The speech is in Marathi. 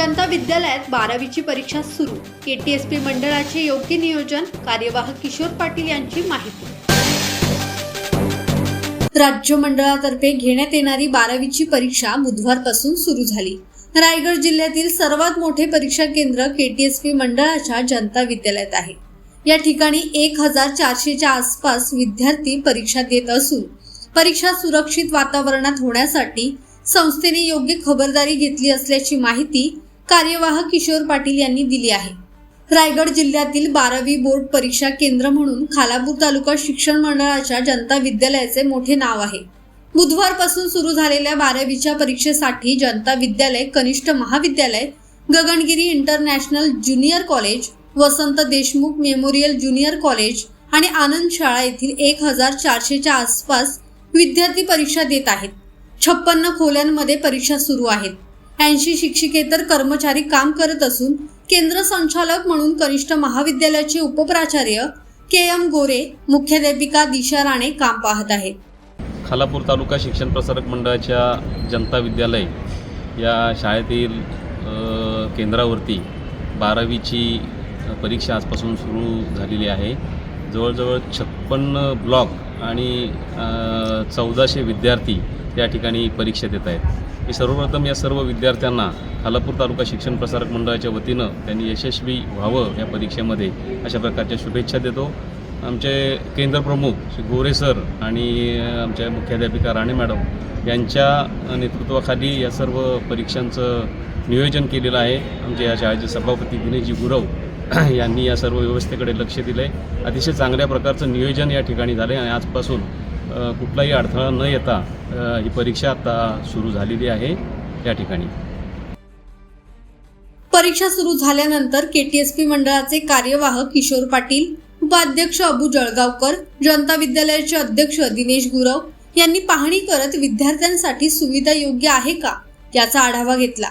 जनता विद्यालयात बारावीची परीक्षा सुरू. केटीएसपी मंडळाचे योग्य नियोजन कार्यवाह किशोर पाटील यांची माहिती. राज्य मंडळातर्फे घेण्यात येणारी बारावीची परीक्षा बुधवारपासून सुरू झाली. रायगड जिल्ह्यातील सर्वात मोठे परीक्षा केंद्र केटीएसपी मंडळाच्या जनता विद्यालयात आहे. या ठिकाणी एक हजार चारशेच्या आसपास विद्यार्थी परीक्षा देत असून परीक्षा सुरक्षित वातावरणात होण्यासाठी संस्थेने योग्य खबरदारी घेतली असल्याची माहिती कार्यवाह किशोर पाटील यांनी दिली आहे. रायगड जिल्ह्यातील बारावी बोर्ड परीक्षा केंद्र म्हणून खालापूर तालुका शिक्षण मंडळाच्या जनता विद्यालयाचे मोठे नाव आहे. बुधवारपासून सुरू झालेल्या बारावीच्या परीक्षेसाठी जनता विद्यालय कनिष्ठ महाविद्यालय Gagangiri international junior college Vasant Deshmukh memorial junior college आणि आनंद शाळा येथील एक हजार चारशेच्या आसपास विद्यार्थी परीक्षा देत आहेत. छप्पन्न खोल्यांमध्ये परीक्षा सुरू आहेत. ऐंशी शिक्षिकेतर कर्मचारी काम करत असून केंद्र संचालक म्हणून कनिष्ठ महाविद्यालयाचे उपप्राचार्य के एम गोरे मुख्याध्यापिका दिशा राणे काम पाहत आहेत. खालापूर तालुका शिक्षण प्रसारक मंडळाच्या जनता विद्यालय या शाळेतील केंद्रावरती बारावीची परीक्षा आजपासून सुरू झालेली आहे. जवळजवळ छप्पन्न ब्लॉक आणि चौदाशे विद्यार्थी त्या ठिकाणी परीक्षा देत आहेत. मी सर्वप्रथम या सर्व विद्यार्थ्यांना खालापूर तालुका शिक्षण प्रसारक मंडळाच्या वतीनं त्यांनी यशस्वी व्हावं या परीक्षेमध्ये अशा प्रकारच्या शुभेच्छा देतो. आमचे केंद्रप्रमुख श्री गोरे सर आणि आमच्या मुख्याध्यापिका राणे मॅडम यांच्या नेतृत्वाखाली या सर्व परीक्षांचं नियोजन केलेलं आहे. आमच्या या शाळेचे सभापती दिनेशजी गुरव यांनी या सर्व व्यवस्थेकडे लक्ष दिलं आहे अतिशय चांगल्या प्रकारचं नियोजन या ठिकाणी झालं आहे आणि आजपासून कुठलाही अडथळा न येता ही परीक्षा आता सुरू झालेली आहे या ठिकाणी. परीक्षा सुरू झाल्यानंतर केटीएसपी मंडळाचे कार्यवाह किशोर पाटील उपाध्यक्ष अबू जळगावकर जनता विद्यालयाचे अध्यक्ष दिनेश गुरव यांनी पाहणी करत विद्यार्थ्यांसाठी सुविधा योग्य आहे का याचा आढावा घेतला.